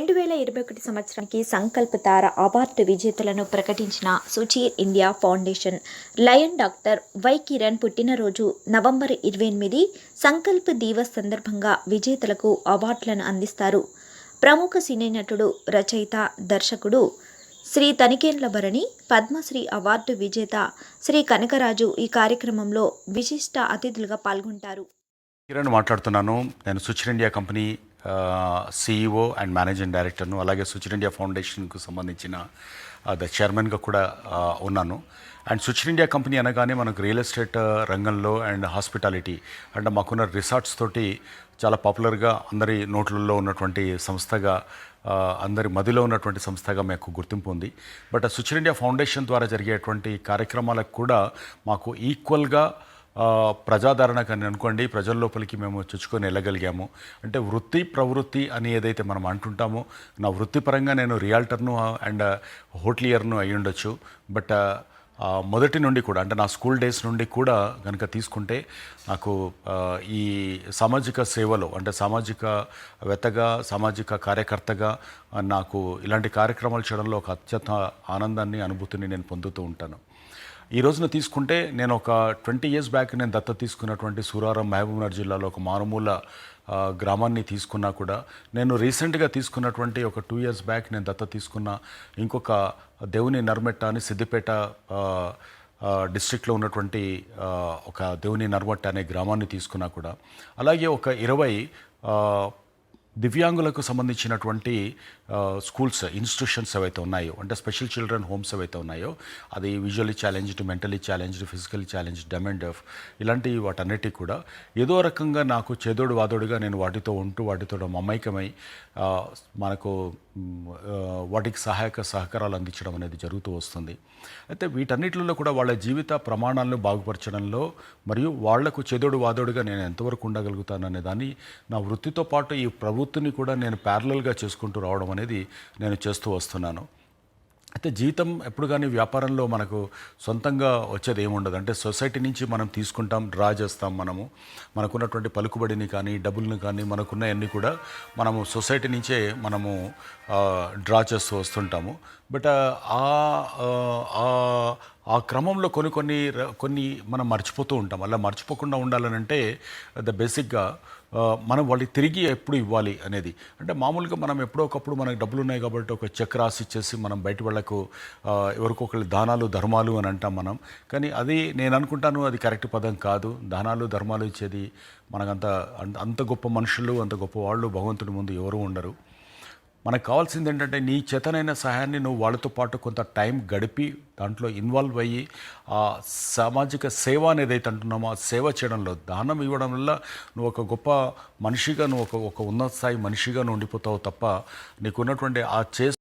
రెండు వేల ఇరవై ఒకటి సంవత్సరానికి సంకల్పతార అవార్డు విజేతలను ప్రకటించిన Sucheer India foundation. Lion doctor Y Kiran పుట్టినరోజు నవంబర్ ఇరవై ఎనిమిది సంకల్ప దివస్ సందర్భంగా విజేతలకు అవార్డులను అందిస్తారు. ప్రముఖ సినీ నటుడు రచయిత దర్శకుడు శ్రీ తనికేండ్ల భరణి పద్మశ్రీ అవార్డు విజేత శ్రీ కనకరాజు ఈ కార్యక్రమంలో విశిష్ట అతిథులుగా పాల్గొంటారు. కిరణ్ మాట్లాడుతున్నాను. నేను Suchir India company CEO and managing డైరెక్టర్ను అలాగే సుచిర్ ఇండియా ఫౌండేషన్కు సంబంధించిన ద చైర్మన్గా కూడా ఉన్నాను. అండ్ సుచిర్ ఇండియా కంపెనీ అనగానే మనకు రియల్ ఎస్టేట్ రంగంలో అండ్ హాస్పిటాలిటీ అంటే మాకున్న రిసార్ట్స్ తోటి చాలా పాపులర్గా అందరి నోట్లలో ఉన్నటువంటి సంస్థగా అందరి మదిలో ఉన్నటువంటి సంస్థగా మాకు గుర్తింపు ఉంది. బట్ ఆ సుచిర్ ఇండియా ఫౌండేషన్ ద్వారా జరిగేటువంటి కార్యక్రమాలకు కూడా మాకు ఈక్వల్గా ఆ, ప్రజాదరణ కానీ అనుకోండి ప్రజల లోపలికి మేము చొచ్చుకొని వెళ్ళగలిగాము. అంటే వృత్తి ప్రవృత్తి అని ఏదైతే మనం అంటుంటామో నా వృత్తిపరంగా నేను రియాల్టర్ను అండ్ హోటలియర్ను అయి ఉండొచ్చు. బట్ మొదటి నుండి కూడా అంటే నా స్కూల్ డేస్ నుండి కూడా కనుక తీసుకుంటే నాకు ఈ సామాజిక సేవలో అంటే సామాజిక వెత్తగా సామాజిక కార్యకర్తగా నాకు ఇలాంటి కార్యక్రమాలు చేయడంలో ఒక అత్యంత ఆనందాన్ని అనుభూతిని నేను పొందుతూ ఉంటాను. ఈ రోజున తీసుకుంటే నేను ఒక ట్వంటీ ఇయర్స్ బ్యాక్ నేను దత్త తీసుకున్నటువంటి సూరారం మహబూబ్నగర్ జిల్లాలో ఒక మారుమూల గ్రామాన్ని తీసుకున్నా కూడా నేను రీసెంట్గా తీసుకున్నటువంటి ఒక టూ ఇయర్స్ బ్యాక్ నేను దత్త తీసుకున్న ఇంకొక దేవుని నర్మెట్ట అని సిద్దిపేట డిస్ట్రిక్ట్లో ఉన్నటువంటి ఒక దేవుని నర్మట్ట అనే గ్రామాన్ని తీసుకున్నా కూడా. అలాగే ఒక ఇరవై దివ్యాంగులకు సంబంధించినటువంటి స్కూల్స్ ఇన్స్టిట్యూషన్స్ ఏవైతే ఉన్నాయో అంటే స్పెషల్ చిల్డ్రన్ హోమ్స్ ఏవైతే ఉన్నాయో అది visually challenged mentally challenged physically challenged dumb and deaf ఇలాంటి వాటన్నిటికీ కూడా ఏదో రకంగా నాకు చేదోడు వాదోడుగా నేను వాటితో ఉంటూ వాటితో మమైకమై మనకు వాటికి సహాయక సహకారాలు అందించడం అనేది జరుగుతూ వస్తుంది. అయితే వీటన్నిటిలో కూడా వాళ్ళ జీవిత ప్రమాణాలను బాగుపరచడంలో మరియు వాళ్ళకు చెదోడు వాదోడుగా నేను ఎంతవరకు ఉండగలుగుతాను అనే దాన్ని నా వృత్తితో పాటు ఈ ప్రవృత్తిని కూడా నేను ప్యారలల్గా చేసుకుంటూ రావడం అనేది నేను చేస్తూ వస్తున్నాను. అయితే జీతం ఎప్పుడు కానీ వ్యాపారంలో మనకు సొంతంగా వచ్చేది ఏముండదు. అంటే సొసైటీ నుంచి మనం తీసుకుంటాం డ్రా చేస్తాం మనము. మనకున్నటువంటి పలుకుబడిని కానీ డబ్బుల్ని కానీ మనకున్నవన్నీ కూడా మనము సొసైటీ నుంచే మనము డ్రా చేస్తూ వస్తుంటాము. బట్ ఆ ఆ, క్రమంలో కొన్ని కొన్ని కొన్ని మనం మర్చిపోతూ ఉంటాం. అలా మర్చిపోకుండా ఉండాలనంటే ద బేసిక్గా మనం వాళ్ళకి తిరిగి ఎప్పుడు ఇవ్వాలి అనేది. అంటే మామూలుగా మనం ఎప్పుడో ఒకప్పుడు మనకు డబ్బులు ఉన్నాయి కాబట్టి ఒక చెక్ రాసి ఇచ్చేసి మనం బయట వాళ్ళకు ఆ, దానాలు ధర్మాలు అని అంటాం మనం. కానీ అది నేను అనుకుంటాను అది కరెక్ట్ పదం కాదు. దానాలు ధర్మాలు ఇచ్చేది మనకంత అంత- అంత గొప్ప మనుషులు అంత గొప్ప వాళ్ళు భగవంతుడి ముందు ఎవరు ఉండరు. మనకు కావాల్సింది ఏంటంటే నీ చేతనైన సహాయాన్ని నువ్వు వాళ్ళతో పాటు కొంత టైం గడిపి దాంట్లో ఇన్వాల్వ్ అయ్యి ఆ సామాజిక సేవ అనేది అయితే అంటున్నామో ఆ సేవ చేయడంలో దానం ఇవ్వడం వల్ల నువ్వు ఒక గొప్ప మనిషిగా నువ్వు ఒక ఒక ఉన్నత స్థాయి మనిషిగా నువ్వు ఉండిపోతావు తప్ప నీకున్నటువంటి ఆ చేసి